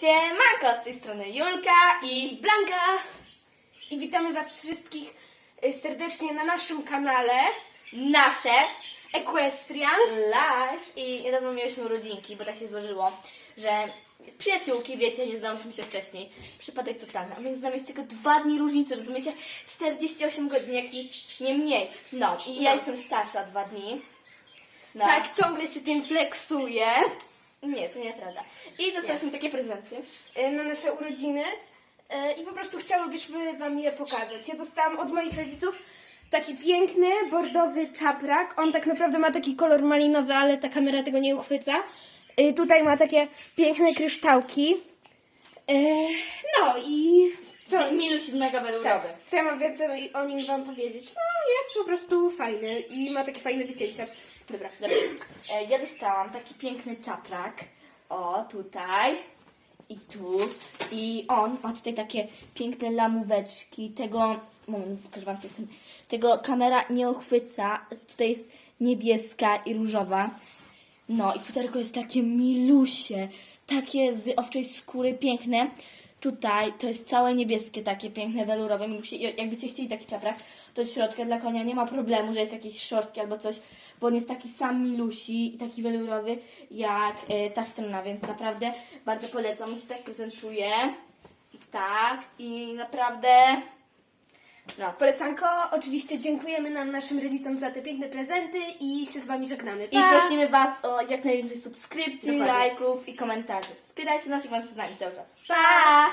Siemanko, z tej strony Julka i Blanka! I witamy Was wszystkich y, serdecznie na naszym kanale nasze Equestrian. live. I niedawno mieliśmy urodzinki, bo tak się złożyło, że przyjaciółki, wiecie, nie znałyśmy się wcześniej. Przypadek totalny. A między nami jest tylko dwa dni różnicy, rozumiecie? 48 godzin, jak i nie mniej. No, i ja No. jestem starsza dwa dni. No. Tak, ciągle się tym flexuje Nie, to nieprawda. I dostaliśmy takie prezenty. y, na nasze urodziny y, i po prostu chciałybyśmy Wam je pokazać. Ja dostałam od moich rodziców taki piękny, bordowy czaprak. On tak naprawdę ma taki kolor malinowy, ale ta kamera tego nie uchwyca. Y, Tutaj ma takie piękne kryształki. No i co? Miluś mega. Tak. Co ja mam więcej o nim wam powiedzieć? No, jest po prostu fajny i ma takie fajne wycięcia. Dobra, dobra. E, ja dostałam taki piękny czaprak. O, tutaj. I tu. I on ma tutaj takie piękne lamóweczki. Tego. Moment, pokażę wam coś. Tego kamera nie uchwyca. Tutaj jest niebieska i różowa. No i futerko jest takie milusie. Takie z owczej skóry piękne. Tutaj to jest całe niebieskie, takie piękne, welurowe. Musi, jakbyście chcieli taki czaprak, to w środku dla konia nie ma problemu, że jest jakieś szorstki albo coś, bo on jest taki sam milusi i taki welurowy jak e, ta strona, więc naprawdę bardzo polecam. On się tak prezentuje. Tak, i naprawdę. No. Polecanko, oczywiście dziękujemy nam, naszym rodzicom za te piękne prezenty i się z wami żegnamy. I Pa! prosimy Was o jak najwięcej subskrypcji, Dokładnie. lajków i komentarzy. Wspierajcie nas i bądźcie z nami cały czas. Pa!